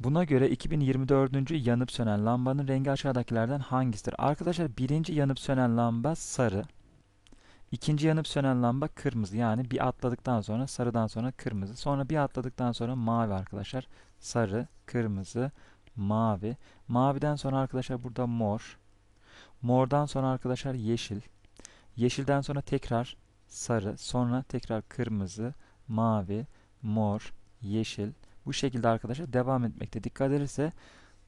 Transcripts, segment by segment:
Buna göre 2024. yanıp sönen lambanın rengi aşağıdakilerden hangisidir? Arkadaşlar birinci yanıp sönen lamba sarı. İkinci yanıp sönen lamba kırmızı. Yani bir atladıktan sonra sarıdan sonra kırmızı. Sonra bir atladıktan sonra mavi arkadaşlar. Sarı, kırmızı, mavi. Maviden sonra arkadaşlar burada mor. Mordan sonra arkadaşlar yeşil. Yeşilden sonra tekrar sarı. Sonra tekrar kırmızı, mavi, mor, yeşil. Bu şekilde arkadaşlar devam etmekte. Dikkat edilirse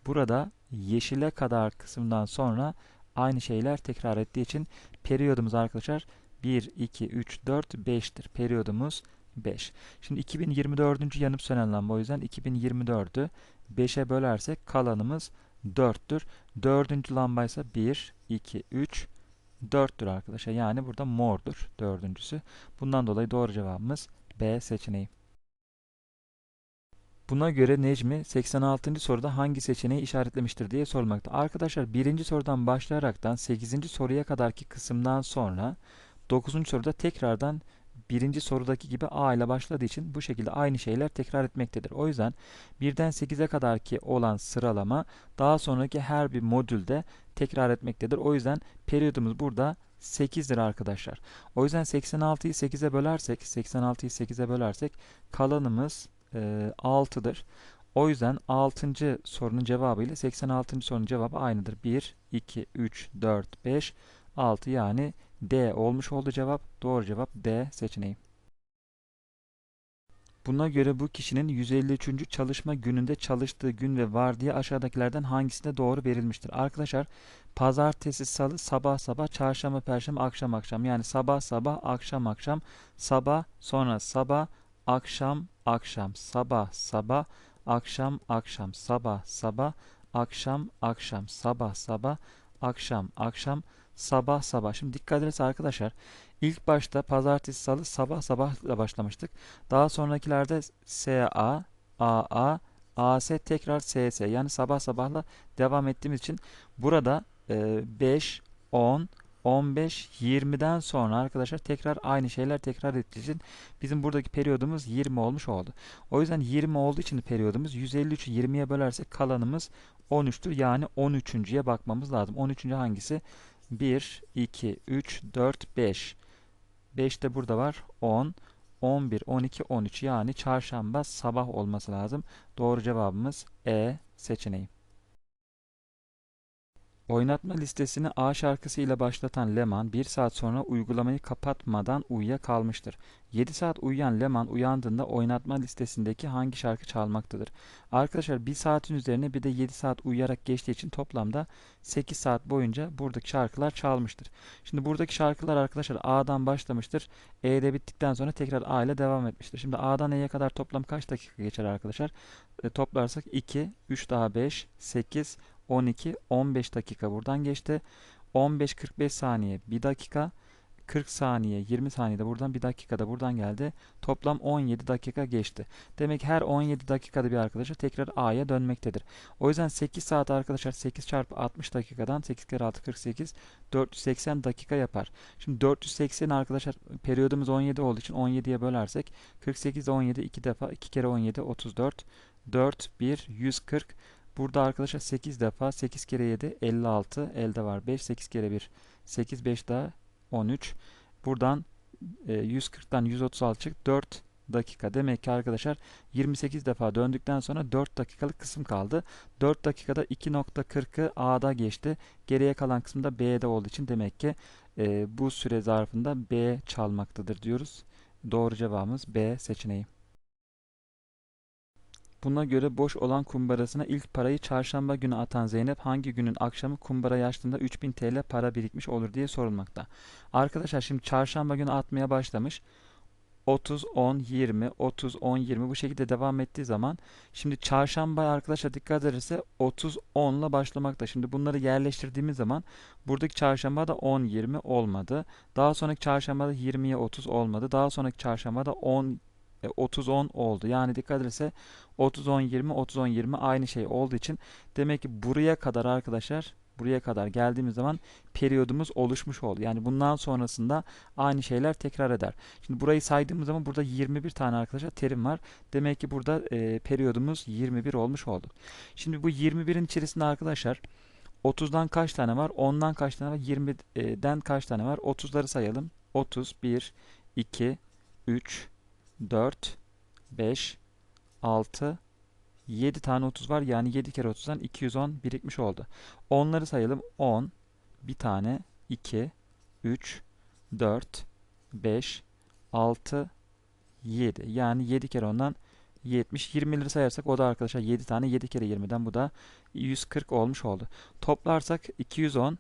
burada yeşile kadar kısımdan sonra aynı şeyler tekrar ettiği için periyodumuz arkadaşlar 1, 2, 3, 4, 5'tir. Periyodumuz 5. Şimdi 2024. yanıp sönen lamba o yüzden 2024'ü 5'e bölersek kalanımız 4'tür. Dördüncü lamba ise 1, 2, 3, 4'tür arkadaşlar. Yani burada mordur dördüncüsü. Bundan dolayı doğru cevabımız B seçeneği. Buna göre Necmi 86. soruda hangi seçeneği işaretlemiştir diye sorulmakta. Arkadaşlar birinci sorudan başlayaraktan 8. soruya kadarki kısımdan sonra 9. soruda tekrardan birinci sorudaki gibi A ile başladığı için bu şekilde aynı şeyler tekrar etmektedir. O yüzden 1'den 8'e kadarki olan sıralama daha sonraki her bir modülde tekrar etmektedir. O yüzden periyodumuz burada 8'dir arkadaşlar. O yüzden 86'yı 8'e bölersek, 86'yı 8'e bölersek kalanımız e, 6'dır. O yüzden 6. sorunun cevabı ile 86. sorunun cevabı aynıdır. 1, 2, 3, 4, 5, 6 yani D olmuş oldu cevap. Doğru cevap D seçeneği. Buna göre bu kişinin 153. çalışma gününde çalıştığı gün ve vardiya aşağıdakilerden hangisinde doğru verilmiştir? Arkadaşlar pazartesi, salı, sabah sabah, çarşamba, perşembe, akşam akşam. Yani sabah sabah, akşam akşam, sabah, sonra sabah, akşam, akşam, sabah sabah, akşam akşam, sabah sabah, akşam akşam, sabah sabah, akşam akşam, sabah sabah. Şimdi dikkat ederseniz arkadaşlar ilk başta pazartesi, salı, sabah sabahla başlamıştık. Daha sonrakilerde SA, AA, AS tekrar SS yani sabah sabahla devam ettiğimiz için burada e, 5, 10, 15, 20'den sonra arkadaşlar tekrar aynı şeyler tekrar ettiği için bizim buradaki periyodumuz 20 olmuş oldu. O yüzden 20 olduğu için periyodumuz 153'ü 20'ye bölersek kalanımız 13'tür. Yani 13.ye bakmamız lazım. 13. hangisi? 1, 2, 3, 4, 5. 5 de burada var. 10, 11, 12, 13 yani çarşamba sabah olması lazım. Doğru cevabımız E seçeneği. Oynatma listesini A şarkısı ile başlatan Leman 1 saat sonra uygulamayı kapatmadan uyuyakalmıştır. 7 saat uyuyan Leman uyandığında oynatma listesindeki hangi şarkı çalmaktadır? Arkadaşlar 1 saatin üzerine bir de 7 saat uyuyarak geçtiği için toplamda 8 saat boyunca buradaki şarkılar çalmıştır. Şimdi buradaki şarkılar arkadaşlar A'dan başlamıştır. E'de bittikten sonra tekrar A ile devam etmiştir. Şimdi A'dan E'ye kadar toplam kaç dakika geçer arkadaşlar? E, toplarsak 2, 3 daha 5, 8, 12, 15 dakika buradan geçti. 15-45 saniye 1 dakika. 40 saniye 20 saniyede buradan 1 dakikada buradan geldi. Toplam 17 dakika geçti. Demek her 17 dakikada bir arkadaşlar tekrar A'ya dönmektedir. O yüzden 8 saat arkadaşlar 8 çarpı 60 dakikadan 8 kere 6 48 480 dakika yapar. Şimdi 480 arkadaşlar periyodumuz 17 olduğu için 17'ye bölersek 48 17 2 defa 2 kere 17 34 4 1 140 Burada arkadaşlar 8 defa 8 kere 7 56 elde var 5 8 kere 1 8 5 daha 13 buradan e, 140'tan 136 çık 4 dakika. Demek ki arkadaşlar 28 defa döndükten sonra 4 dakikalık kısım kaldı. 4 dakikada 2.40'ı A'da geçti. Geriye kalan kısımda B'de olduğu için demek ki e, bu süre zarfında B çalmaktadır diyoruz. Doğru cevabımız B seçeneği Buna göre boş olan kumbarasına ilk parayı çarşamba günü atan Zeynep hangi günün akşamı kumbarayı açtığında 3000 TL para birikmiş olur diye sorulmakta. Arkadaşlar şimdi çarşamba günü atmaya başlamış. 30, 10, 20, 30, 10, 20 bu şekilde devam ettiği zaman şimdi çarşamba arkadaşlar dikkat ederse 30, 10 ile başlamakta. Şimdi bunları yerleştirdiğimiz zaman buradaki çarşamba da 10, 20 olmadı. Daha sonraki çarşamba da 20'ye 30 olmadı. Daha sonraki çarşamba da 10, 30-10 oldu. Yani dikkat ederse 30-10-20, 30-10-20 aynı şey olduğu için demek ki buraya kadar arkadaşlar buraya kadar geldiğimiz zaman periyodumuz oluşmuş oldu. Yani bundan sonrasında aynı şeyler tekrar eder. Şimdi burayı saydığımız zaman burada 21 tane arkadaşlar terim var. Demek ki burada e, periyodumuz 21 olmuş oldu. Şimdi bu 21'in içerisinde arkadaşlar 30'dan kaç tane var? 10'dan kaç tane var? 20'den kaç tane var? 30'ları sayalım. 30, 1, 2, 3, 4, 5, 6, 7 tane 30 var. Yani 7 kere 30'dan 210 birikmiş oldu. Onları sayalım. 10, bir tane, 2, 3, 4, 5, 6, 7. Yani 7 kere ondan 70. 20'leri sayarsak o da arkadaşlar 7 tane 7 kere 20'den bu da 140 olmuş oldu. Toplarsak 210,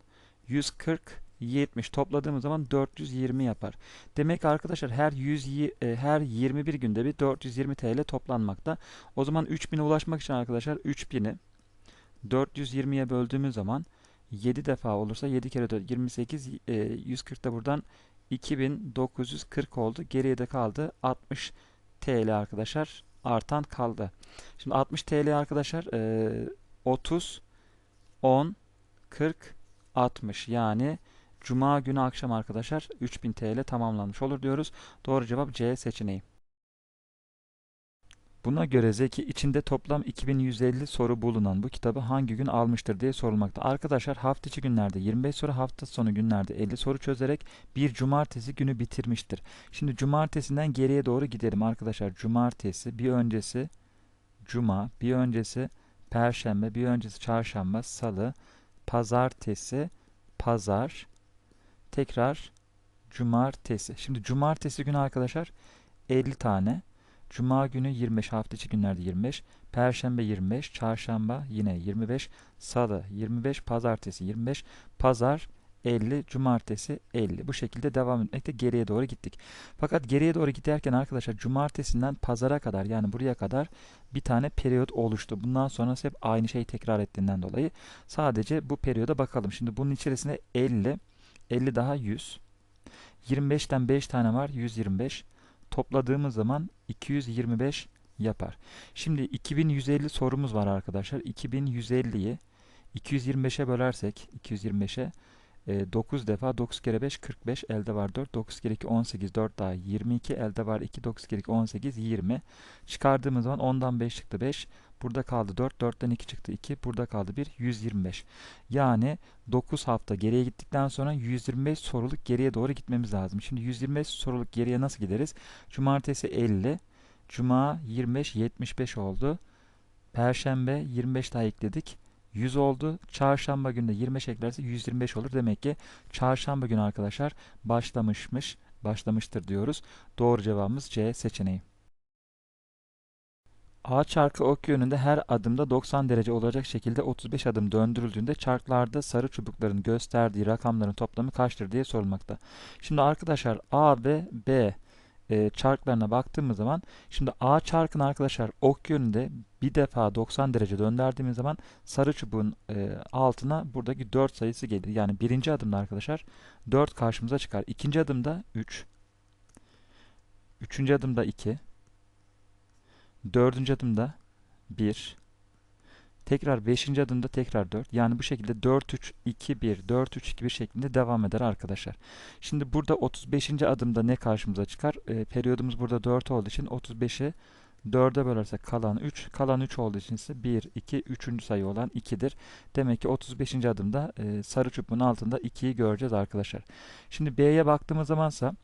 140, 70 topladığımız zaman 420 yapar. Demek arkadaşlar her 100 yi- e, her 21 günde bir 420 TL toplanmakta. O zaman 3000'e ulaşmak için arkadaşlar 3000'i 420'ye böldüğümüz zaman 7 defa olursa 7 kere 4 28 e, 140 da buradan 2940 oldu. Geriye de kaldı 60 TL arkadaşlar artan kaldı. Şimdi 60 TL arkadaşlar e, 30 10 40 60 yani Cuma günü akşam arkadaşlar 3000 TL tamamlanmış olur diyoruz. Doğru cevap C seçeneği. Buna göre Zeki içinde toplam 2150 soru bulunan bu kitabı hangi gün almıştır diye sorulmakta. Arkadaşlar hafta içi günlerde 25 soru, hafta sonu günlerde 50 soru çözerek bir cumartesi günü bitirmiştir. Şimdi cumartesinden geriye doğru gidelim arkadaşlar. Cumartesi, bir öncesi cuma, bir öncesi perşembe, bir öncesi çarşamba, salı, pazartesi, pazar, tekrar cumartesi. Şimdi cumartesi günü arkadaşlar 50 tane. Cuma günü 25, hafta içi günlerde 25. Perşembe 25, çarşamba yine 25, salı 25, pazartesi 25, pazar 50, cumartesi 50. Bu şekilde devam etmekte geriye doğru gittik. Fakat geriye doğru giderken arkadaşlar cumartesinden pazara kadar yani buraya kadar bir tane periyot oluştu. Bundan sonrası hep aynı şeyi tekrar ettiğinden dolayı sadece bu periyoda bakalım. Şimdi bunun içerisinde 50, 50 daha 100. 25'ten 5 tane var 125. Topladığımız zaman 225 yapar. Şimdi 2150 sorumuz var arkadaşlar. 2150'yi 225'e bölersek 225'e 9 defa 9 kere 5 45 elde var 4 9 kere 2 18 4 daha 22 elde var 2 9 kere 2 18 20 çıkardığımız zaman 10'dan 5 çıktı 5 burada kaldı 4 4'ten 2 çıktı 2 burada kaldı 1 125 yani 9 hafta geriye gittikten sonra 125 soruluk geriye doğru gitmemiz lazım. Şimdi 125 soruluk geriye nasıl gideriz? Cumartesi 50, Cuma 25 75 oldu. Perşembe 25 daha ekledik. 100 oldu. Çarşamba günde 25 eklerse 125 olur. Demek ki çarşamba günü arkadaşlar başlamışmış, başlamıştır diyoruz. Doğru cevabımız C seçeneği. A çarkı ok yönünde her adımda 90 derece olacak şekilde 35 adım döndürüldüğünde çarklarda sarı çubukların gösterdiği rakamların toplamı kaçtır diye sorulmakta. Şimdi arkadaşlar A ve B e, çarklarına baktığımız zaman şimdi A çarkını arkadaşlar ok yönünde bir defa 90 derece döndürdüğümüz zaman sarı çubuğun e, altına buradaki 4 sayısı gelir. Yani birinci adımda arkadaşlar 4 karşımıza çıkar. İkinci adımda 3. Üçüncü adımda 2. Dördüncü adımda 1. Tekrar beşinci adımda tekrar 4. Yani bu şekilde 4 3 2 1 4 3 2 1 şeklinde devam eder arkadaşlar. Şimdi burada 35. adımda ne karşımıza çıkar? E, periyodumuz burada 4 olduğu için 35'i 4'e bölersek kalan 3. Kalan 3 olduğu için ise 1, 2, 3. sayı olan 2'dir. Demek ki 35. adımda e, sarı çubuğun altında 2'yi göreceğiz arkadaşlar. Şimdi B'ye baktığımız zamansa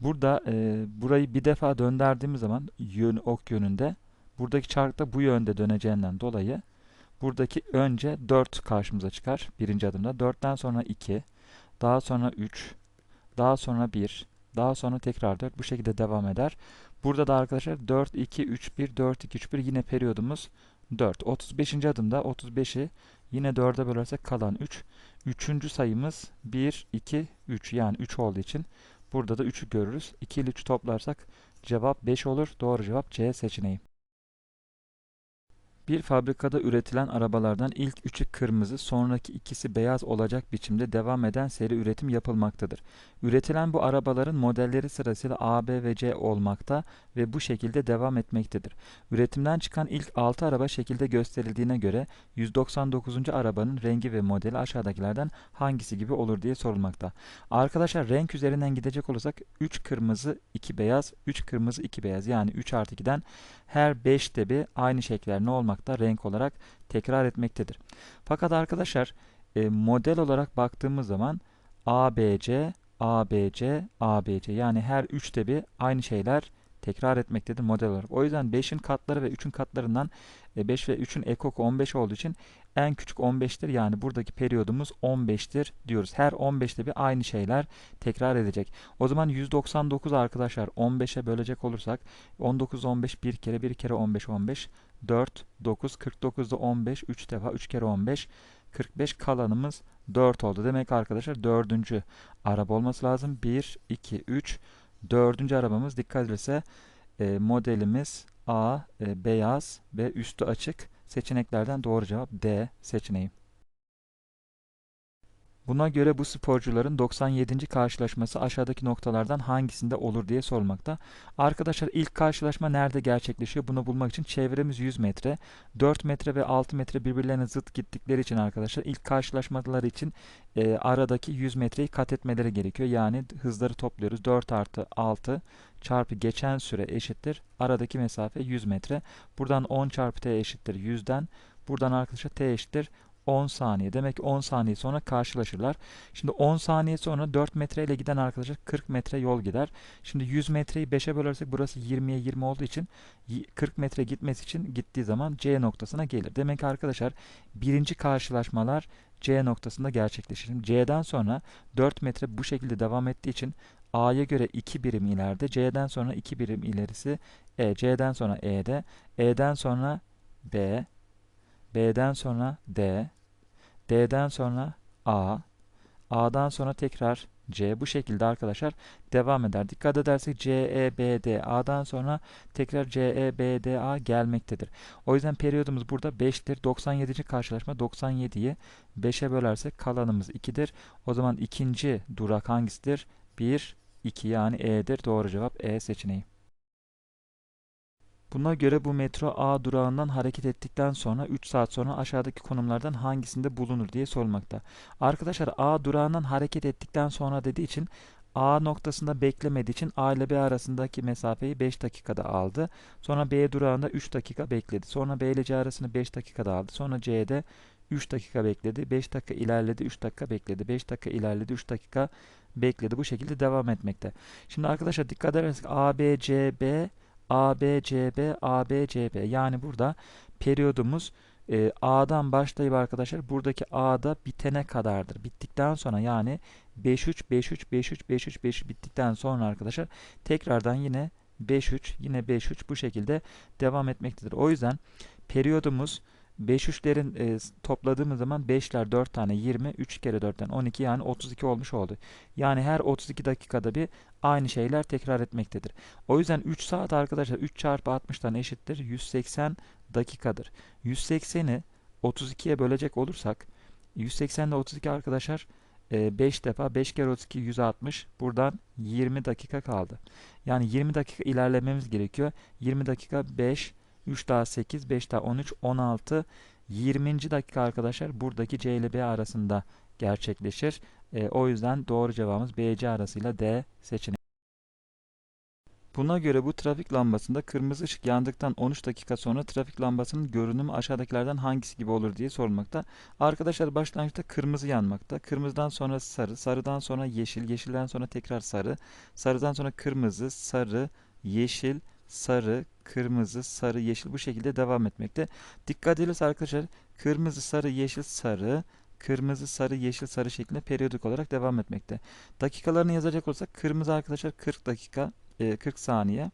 burada e, burayı bir defa döndürdüğümüz zaman yön, ok yönünde buradaki çark da bu yönde döneceğinden dolayı buradaki önce 4 karşımıza çıkar. Birinci adımda. 4'ten sonra 2, daha sonra 3, daha sonra 1, daha sonra tekrar 4. Bu şekilde devam eder. Burada da arkadaşlar 4, 2, 3, 1, 4, 2, 3, 1 yine periyodumuz 4. 35. adımda 35'i yine 4'e bölersek kalan 3. Üçüncü sayımız 1, 2, 3 yani 3 olduğu için burada da 3'ü görürüz. 2 ile 3'ü toplarsak cevap 5 olur. Doğru cevap C seçeneği. Bir fabrikada üretilen arabalardan ilk üçü kırmızı, sonraki ikisi beyaz olacak biçimde devam eden seri üretim yapılmaktadır. Üretilen bu arabaların modelleri sırasıyla A, B ve C olmakta ve bu şekilde devam etmektedir. Üretimden çıkan ilk 6 araba şekilde gösterildiğine göre 199. arabanın rengi ve modeli aşağıdakilerden hangisi gibi olur diye sorulmakta. Arkadaşlar renk üzerinden gidecek olursak 3 kırmızı, 2 beyaz, 3 kırmızı, 2 beyaz yani 3 artı 2'den her 5 tebi aynı şekiller ne olmakta? Renk olarak tekrar etmektedir. Fakat arkadaşlar e, model olarak baktığımız zaman ABC, ABC, ABC yani her 3 tebi aynı şeyler tekrar etmektedir model olarak. O yüzden 5'in katları ve 3'ün katlarından 5 ve 3'ün ekoku 15 olduğu için en küçük 15'tir. Yani buradaki periyodumuz 15'tir diyoruz. Her 15'te bir aynı şeyler tekrar edecek. O zaman 199 arkadaşlar 15'e bölecek olursak 19 15 bir kere bir kere 15 15 4 9 49'da 15 3 defa 3 kere 15 45 kalanımız 4 oldu. Demek arkadaşlar dördüncü araba olması lazım. 1 2 3 dördüncü arabamız dikkat edilirse e, modelimiz A e, beyaz ve üstü açık. Seçeneklerden doğru cevap D seçeneği. Buna göre bu sporcuların 97. karşılaşması aşağıdaki noktalardan hangisinde olur diye sorulmakta. Arkadaşlar ilk karşılaşma nerede gerçekleşiyor? Bunu bulmak için çevremiz 100 metre. 4 metre ve 6 metre birbirlerine zıt gittikleri için arkadaşlar ilk karşılaşmaları için e, aradaki 100 metreyi kat etmeleri gerekiyor. Yani hızları topluyoruz. 4 artı 6 çarpı geçen süre eşittir. Aradaki mesafe 100 metre. Buradan 10 çarpı t eşittir 100'den. Buradan arkadaşlar t eşittir 10 saniye. Demek ki 10 saniye sonra karşılaşırlar. Şimdi 10 saniye sonra 4 metre ile giden arkadaşlar 40 metre yol gider. Şimdi 100 metreyi 5'e bölersek burası 20'ye 20 olduğu için 40 metre gitmesi için gittiği zaman C noktasına gelir. Demek ki arkadaşlar birinci karşılaşmalar C noktasında gerçekleşir. C'den sonra 4 metre bu şekilde devam ettiği için A'ya göre 2 birim ileride, C'den sonra 2 birim ilerisi E, C'den sonra E'de, E'den sonra B, B'den sonra D, D'den sonra A, A'dan sonra tekrar C. Bu şekilde arkadaşlar devam eder. Dikkat edersek C, E, B, D. A'dan sonra tekrar C, E, B, D, A gelmektedir. O yüzden periyodumuz burada 5'tir. 97. karşılaşma 97'yi 5'e bölersek kalanımız 2'dir. O zaman ikinci durak hangisidir? 1, 2 yani E'dir. Doğru cevap E seçeneği. Buna göre bu metro A durağından hareket ettikten sonra 3 saat sonra aşağıdaki konumlardan hangisinde bulunur diye sorulmakta. Arkadaşlar A durağından hareket ettikten sonra dediği için A noktasında beklemediği için A ile B arasındaki mesafeyi 5 dakikada aldı. Sonra B durağında 3 dakika bekledi. Sonra B ile C arasını 5 dakikada aldı. Sonra C'de 3 dakika bekledi. 5 dakika ilerledi. 3 dakika bekledi. 5 dakika ilerledi. 3 dakika bekledi. Bu şekilde devam etmekte. Şimdi arkadaşlar dikkat edersek A, B, C, B ABCB, ABCB. Yani burada periyodumuz e, A'dan başlayıp arkadaşlar buradaki A'da bitene kadardır. Bittikten sonra yani 5-3, 5-3, 5-3, 5-3, 5 bittikten sonra arkadaşlar tekrardan yine 5-3, yine 5-3 bu şekilde devam etmektedir. O yüzden periyodumuz 5 üçlerin e, topladığımız zaman 5'ler 4 tane 20, 3 kere 4'ten 12 yani 32 olmuş oldu. Yani her 32 dakikada bir aynı şeyler tekrar etmektedir. O yüzden 3 saat arkadaşlar 3 çarpı 60'tan eşittir 180 dakikadır. 180'i 32'ye bölecek olursak 180 ile 32 arkadaşlar 5 defa 5 kere 32 160 buradan 20 dakika kaldı. Yani 20 dakika ilerlememiz gerekiyor. 20 dakika 5 3 daha 8, 5 daha 13, 16, 20. dakika arkadaşlar buradaki C ile B arasında gerçekleşir. E, o yüzden doğru cevabımız BC arasıyla D seçeneği. Buna göre bu trafik lambasında kırmızı ışık yandıktan 13 dakika sonra trafik lambasının görünümü aşağıdakilerden hangisi gibi olur diye sorulmakta. Arkadaşlar başlangıçta kırmızı yanmakta. Kırmızıdan sonra sarı, sarıdan sonra yeşil, yeşilden sonra tekrar sarı, sarıdan sonra kırmızı, sarı, yeşil, sarı, kırmızı, sarı, yeşil bu şekilde devam etmekte. Dikkat edilirse arkadaşlar kırmızı, sarı, yeşil, sarı, kırmızı, sarı, yeşil, sarı şeklinde periyodik olarak devam etmekte. Dakikalarını yazacak olsak kırmızı arkadaşlar 40 dakika, 40 e, saniye,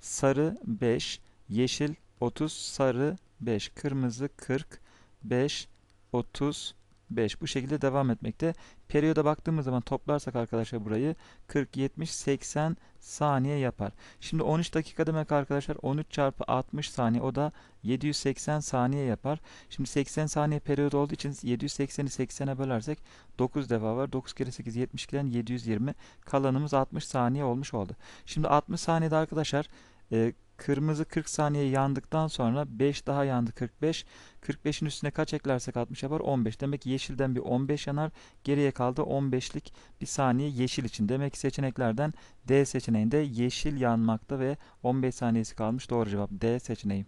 sarı 5, yeşil 30, sarı 5, kırmızı 40, 5, 30, 5 bu şekilde devam etmekte. Periyoda baktığımız zaman toplarsak arkadaşlar burayı 40, 70, 80 saniye yapar. Şimdi 13 dakika demek arkadaşlar 13 çarpı 60 saniye o da 780 saniye yapar. Şimdi 80 saniye periyot olduğu için 780'i 80'e bölersek 9 defa var. 9 kere 8 72'den 720 kalanımız 60 saniye olmuş oldu. Şimdi 60 saniyede arkadaşlar e, kırmızı 40 saniye yandıktan sonra 5 daha yandı 45. 45'in üstüne kaç eklersek 60 yapar? 15. Demek ki yeşilden bir 15 yanar. Geriye kaldı 15'lik bir saniye yeşil için. Demek ki seçeneklerden D seçeneğinde yeşil yanmakta ve 15 saniyesi kalmış. Doğru cevap D seçeneği.